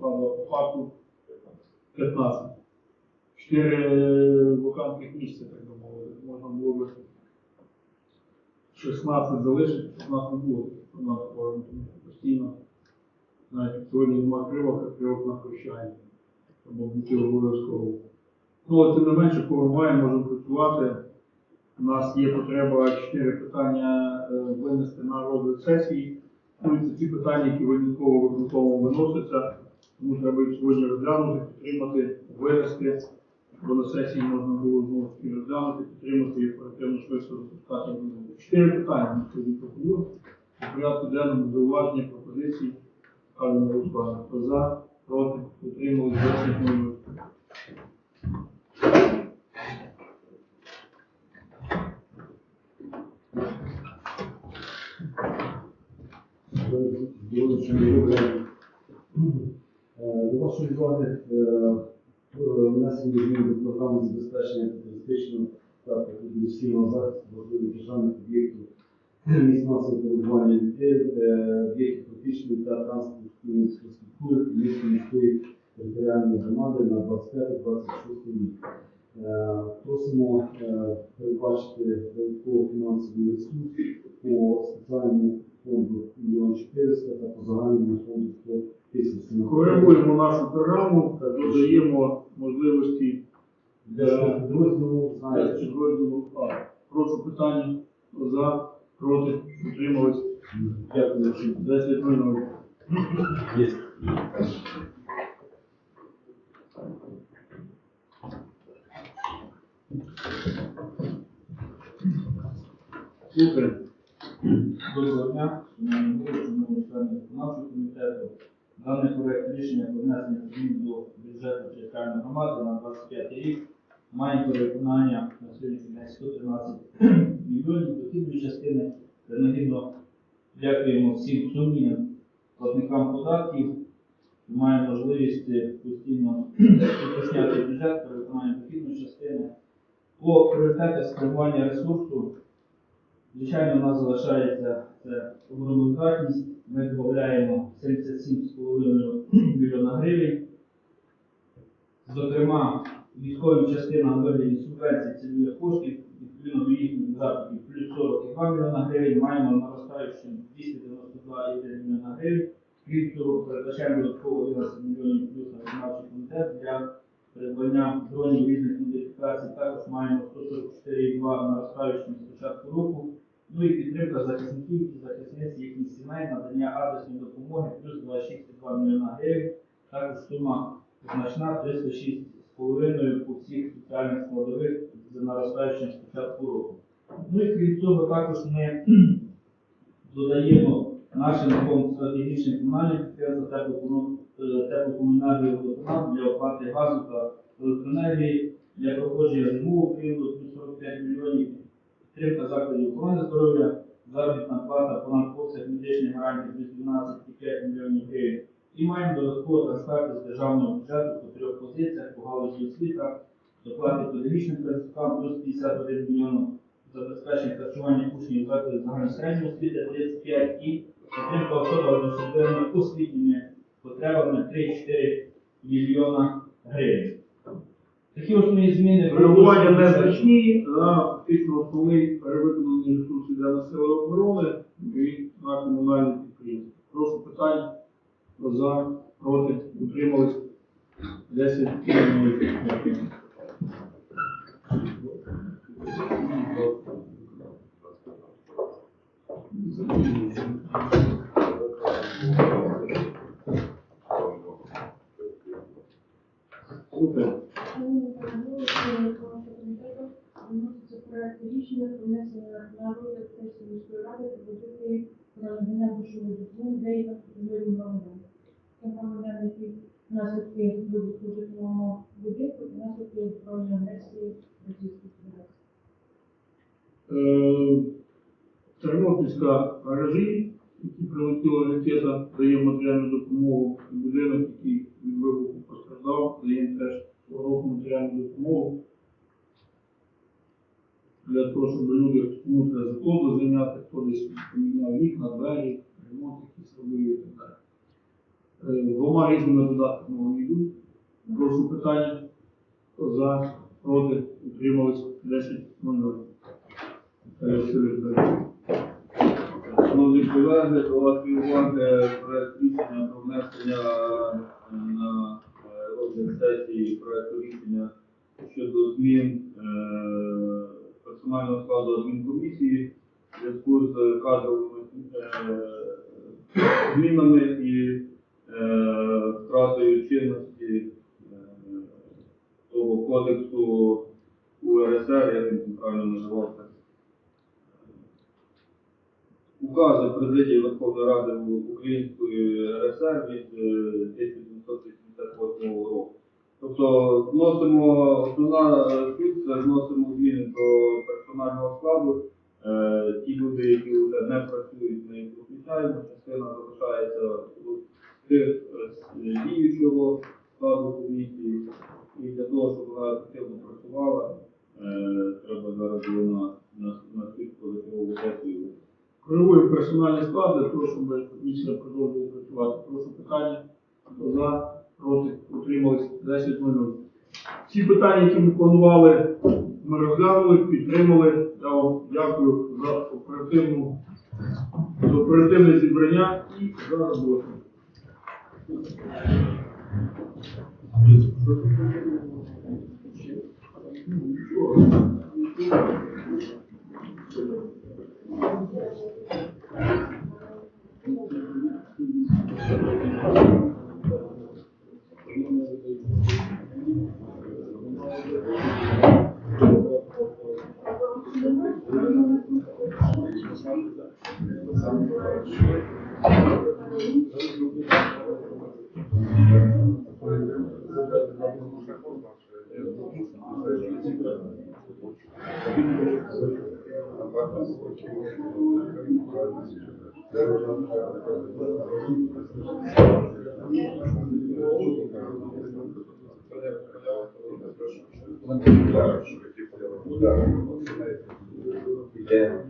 складу, факту 15. Чотири вакантних місця, так би мовити. Можна було би 16 залишити, щоб нас не було. Нас форму, постійно. Навіть сьогодні нема кривок, а кривок на прощання. Тому бути обов'язково. Ну, але тим не менше, кого маємо, можемо працювати. У нас є потреба чотири питання е, винести на розгляд сесії. Ну, це ті питання, які винятково виконково виносяться. Тому треба їх сьогодні розглянути, підтримати, винести. Бо на сесії можна було знову таки розглянути, підтримати і оперативно швидко запускати. Чотири питання сьогодні пропонуємо. У порядку денному зауваження, пропозиції. Ставлю на голосування. Хто за, проти, утримали, 10 минут. Е, До вашої уваги е, е, внесення змін до програми забезпечення терористичного та інвестиційного захисту важливих державних об'єктів місць масового перебування людей, е, об'єктів критичної та транспортної інфраструктури місць міської територіальної громади на 25-26 рік. Просимо передбачити додатково фінансовий ресурс по спеціальному фонду 1 400 та по загальному фонду 100 Коригуємо нашу програму, додаємо можливості Для знаєте, А. Прошу питання. За, проти, утримались. Дякую. 10 минут. є. Доброго дня, шановні члени виконавчого комітету. Даний проект рішення про внесення змін до бюджету територіальної громади на 25 рік має переконання на сьогоднішній день 113 мільйонів дохідної частини. Принагідно дякуємо всім сумнівним платникам податків. Маємо можливість постійно уточняти бюджет переконання дохідної частини. По пріоритетах спрямування ресурсу Звичайно, у нас залишається це обороноздатність. Ми додаємо 77,5 мільйона гривень. Зокрема, військовим частинам вигляді субвенцій цільових коштів, відповідно до їхніх запитів, плюс 42 мільйона гривень, маємо наростаючим 292,1 мільйона гривень. Крім цього, передбачаємо додатково 11 мільйонів плюс на виконавчий комітет для придбання дронів різних модифікацій. Також маємо 144,2 наростаючим з початку року. Ну і підтримка захисників і захисниць їхніх сімей, надання адресної допомоги плюс 26,2 мільйона гривень. Також сума значна 306,5 по всіх соціальних складових за наростаючим з початку року. Ну і крім цього, також ми додаємо нашим фонд стратегічних комунальних підприємств е, теплокомунальний водоканал для оплати газу та електроенергії для проходження зимового періоду плюс 45 мільйонів підтримка закладів охорони здоров'я, заробітна плата понад обсяг медичних гарантій плюс 12,5 мільйонів гривень. І маємо додатково трансферти з державного бюджету по трьох позиціях по галузі освіта, доплати педагогічним працівникам плюс 51 мільйон, забезпечення харчування учнів закладів загальної освіти 35 і підтримка особа з особливими освітніми потребами 3-4 мільйона гривень. Такі основні зміни Реагування незначні, на фактично основний перевиконаний ресурси для населення оборони і на комунальні підприємства. Прошу питання. За, проти, утримались. 10 минут. Дякую. Супер. Шановні колеги, виконавчого комітету вноситься проект рішення про внесення на розгляд сесії міської ради пропозиції про надання грошової допомоги деяким категоріям громадян. Це громадяни, які наслідки вибуху житлового будинку і збройної агресії Російської Федерації. Тернопільська гаражі, які прилетіла ракета, дає матеріальну допомогу. Будинок, який від вибуху постраждав, дає теж року матеріальну допомогу. Для того, щоб люди кому треба житло зайняти, хто десь поміняв вікна, двері, ремонт якийсь робив і так далі. Е, Двома різними додатками йдуть. Прошу питання. За, проти, утримались 10 0 Шановні колеги, до вашої уваги проект рішення про внесення на е, розгляд сесії проекту рішення щодо змін е, персонального складу адмінкомісії в зв'язку з кадровими е, змінами і е, втратою чинності е, того кодексу УРСР, як він називався. Указу президії Верховної Ради Української РСР від е, 1988 року. Тобто вносимо основна е, суть, вносимо зміни до персонального складу. Е, Ті люди, які вже не працюють, ми їх виключаємо, частина залишається е, діючого складу комісії. І для того, щоб вона ефективно працювала, е, треба зараз було на, на, на цю позачергову сесію Коригую персональний склад для того, щоб комісія продовжувала працювати. Прошу питання. Хто за, проти, утримались 10 0 Всі питання, які ми планували, ми розглянули, підтримали. Я вам дякую за оперативну за оперативне зібрання і за роботу. Yeah.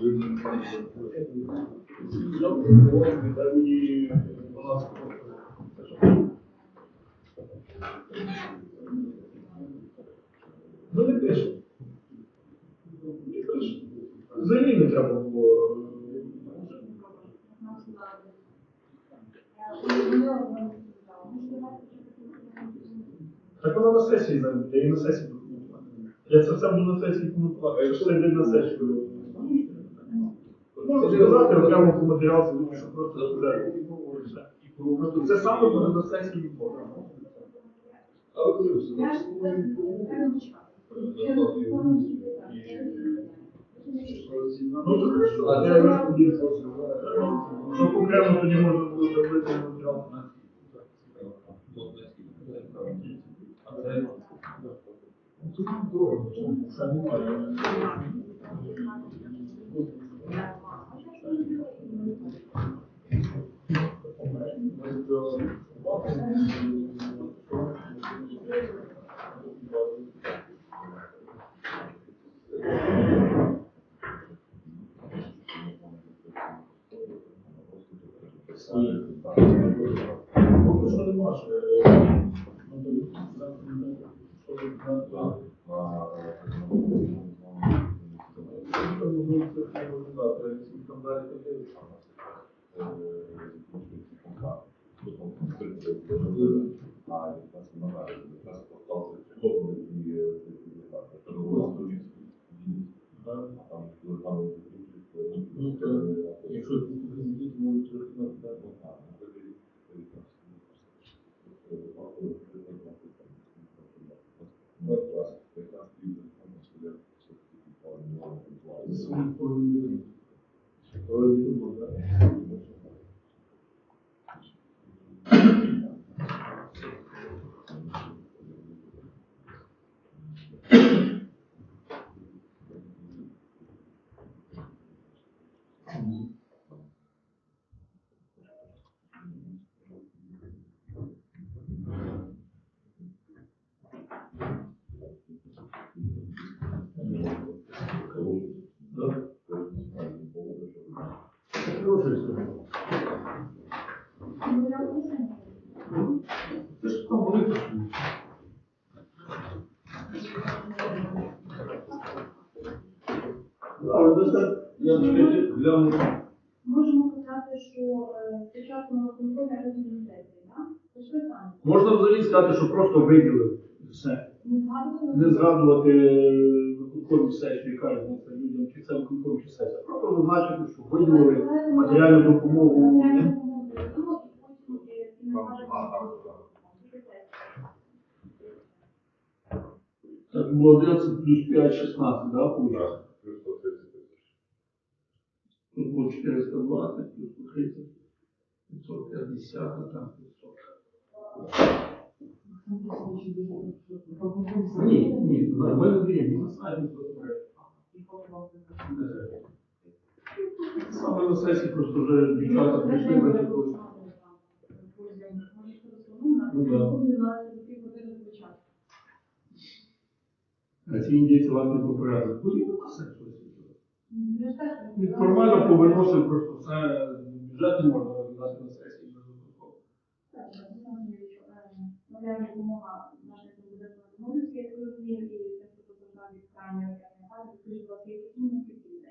Ну не пише. Не пише. Взагалі не треба було. Так вона на сесії я її на сесії. Я це все буду на сесії коментувати. Якщо це йде на сесію. Це сказати окремо по матеріал, тому що просто розглядати. Просто це саме буде на сесії відбору. Ну, то хорошо, я його тоді Щоб окремо тоді можна було зробити матеріал. Тут дорого, ще немає. То, що ви знаєте. Ну, це хай буде, да, то якщо там далі подивитися. Ну, то, якщо діти можуть трохи надати. Свої повинні. То і тому, да. Да. Ну, я розумію. Гляну. Можемо сказати, що е, спочатку на виконкомі розуміє сесії, так? Питання. Можна взагалі сказати, що просто виділили все. Не згадували? Не згадувати виконкомі сесію, яка різниця людям, чи це виконком, чи сесія. Просто зазначити, що виділили матеріальну допомогу. Ну, е. Так було 11 плюс 5, 16, да, було 420, плюс по 30, 550, а там 500. Ні, ні, є, не на сайті просто Саме на сесії просто вже дівчата прийшли, вичекали. Ну, да. А ці індійці власне. Ну, і на сесію. Формально повиносив просто все, бюджет не можна розглядати на сесії без виконкому. Матеріальна допомога наших кандидатів на Мозинській, я так і тим, хто постраждав від крайньої скажіть, будь ласка, які суми скільки?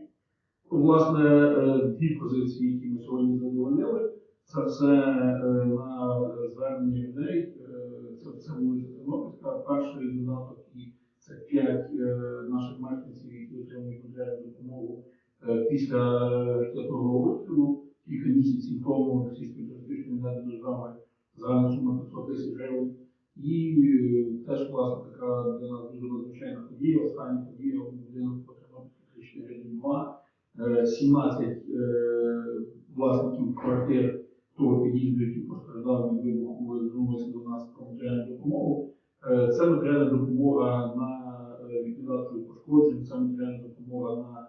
Власне, е, дві позиції, які ми сьогодні задовольнили, це все е, на звернення людей. Е, Це, це вулиця Тернопільська. Перший додаток і це п'ять е, наших мешканців, які отримують матеріальну допомогу е, після штатного обстрілу. Кілька місяців тому російською терористичною війною держави загальна сума 500 тисяч гривень. І е, теж власне така для нас дуже надзвичайна подія. Остання подія у будинок по Тернопільській 3402. Е, 17 е, власників квартир того під'їзду, які постраждали від вибуху, звернулися до нас про матеріальну допомогу. Е, Це матеріальна допомога на е, ліквідацію пошкоджень, це матеріальна допомога на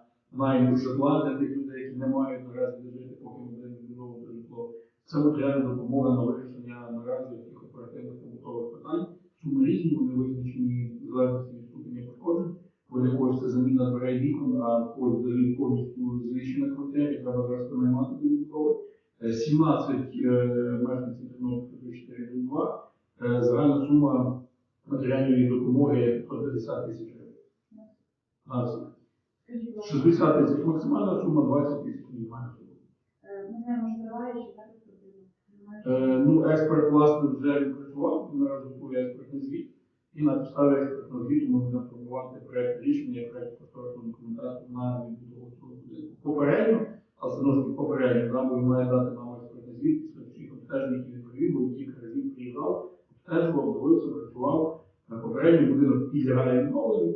житла для тих людей, які не мають наразі жити, поки будемо відбудовувати житло. Це матеріальна допомога на вирішення наразі таких оперативних побутових питань. Суми різні, вони визначені в залежності від ступеня пошкоджень. Когось це заміна дверей вікон, а когось взагалі повністю знищена квартира, треба зараз приймати до відбудови. Е, 17 е, мешканців Тернопільської 402. Е, Загальна сума матеріальної допомоги 550 тисяч гривень. Скажіть, будь ласка, 60 тисяч максимальна сума, 20 тисяч мінімальна сума. е, ми знаємо, що триває, чи так потрібно? Е, Ну, експерт, власне, вже відпрацював, він наразі готує експертний звіт. І на підставі експертного звіту будемо формувати проєкт рішення, проєкт кошторисну документацію на відбудову цього будинку. Попередньо, а це знову ж таки попередньо, бо він має дати нам експертний звіт після всіх обстежень, які він провів, бо кілька разів приїжджав, обстежував, дивився, працював. Е, Попередній будинок підлягає відновленню.